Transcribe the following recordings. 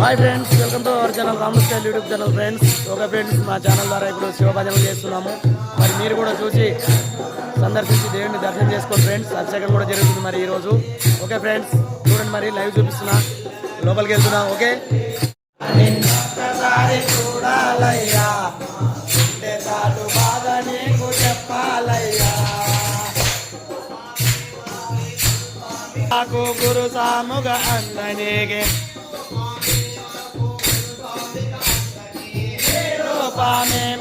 Hi friends welcome to our channel Ram style YouTube channel friends okay friends మా channel ద్వారా ఇప్పుడు శివభజనలు చేస్తున్నాము. మరి మీరు కూడా చూసి సందర్శించి దేవుడిని దర్శనం చేసుకోండి ఫ్రెండ్స్ అభిషేకం కూడా జరుగుతుంది మరి ఈరోజు. ఓకే ఫ్రెండ్స్ చూడండి మరి లైవ్ చూపిస్తున్నా. లోపలికి వెళ్తున్నా ఓకే నాకు గురు సాముగా అందనీగే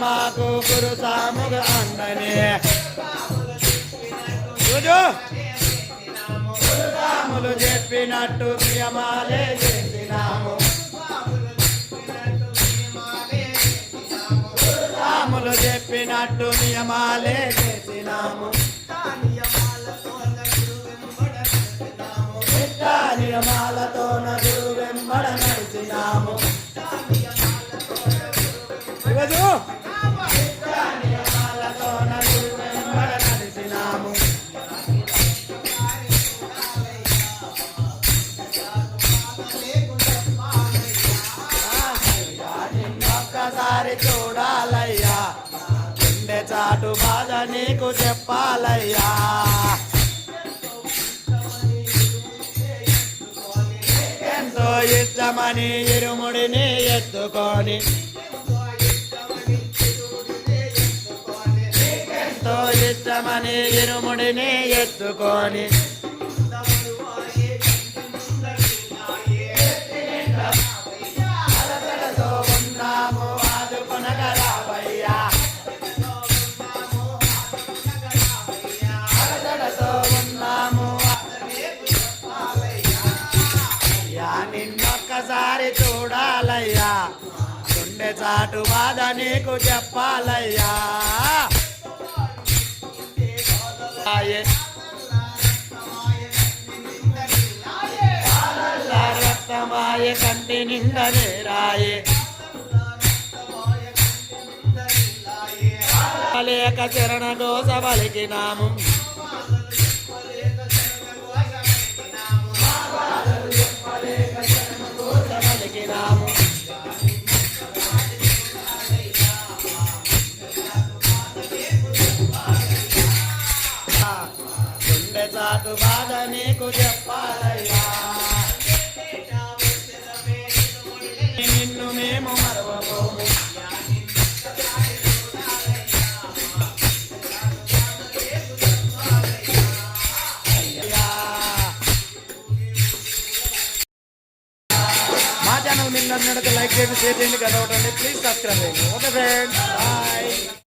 మాకు గురు సాముగ అందనే రోజు గురుసాములు చెప్పినట్టు ప్రియమాలే చేసినాము. గురుసాములు చెప్పినట్టు నియమాలే చేసినాము. చిట్ట నియమాలతో నదురు వెంబడ నడిచినాము. ఈరోజు చాటు బాధ నీకు చెప్పాలయ్యా. ఎంతో ఇష్టమని ఇరుముడిని ఎత్తుకొని. ఎంతో ఇష్టమని ఇరుముడిని ఎత్తుకొని. చాటు బాధ నీకు చెప్పాలయ్యా రక్తమాయ కంటి నిండనే రాయే లేక చరణ దోష పలికినాము పలికినాము నాకు బాధ నీకు చెప్పాలయ్యా. నిన్ను మేము మరవబోము. అయ్యా. మా ఛానల్ మీరు నచ్చినట్లయితే లైక్ చేసి షేర్ చేయండి కదా ప్లీజ్ సబ్స్క్రైబ్ చేయండి. Okay friends bye